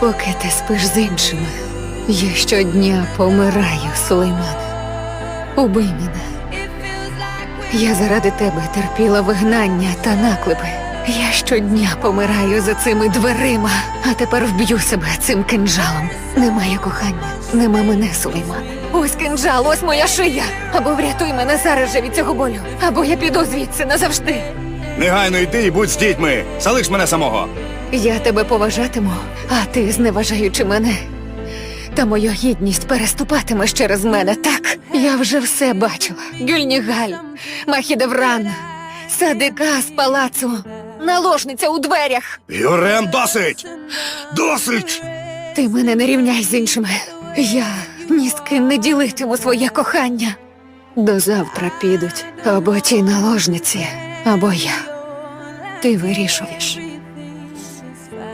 Поки ти спиш з іншими, я щодня помираю, Сулеймане. Убий мене. Я заради тебе терпіла вигнання та наклепи. Я щодня помираю за цими дверима, а тепер вб'ю себе цим кинджалом. Немає кохання, нема мене, Сулейман. Ось кинджал, ось моя шия. Або врятуй мене зараз же від цього болю, або я піду звідси назавжди. Негайно йди і будь з дітьми. Залиш мене самого. Я тебе поважатиму, а ти, зневажаючи мене. Та мою гідність переступатимеш через мене, так? Я вже все бачила. Гюльнігаль, Махідевран, садика з палацу, наложниця у дверях. Юрем, досить! Досить! Ти мене не рівняй з іншими. Я ні з ким не ділитиму своє кохання. До завтра підуть або ті наложниці, або я. Ти вирішуєш.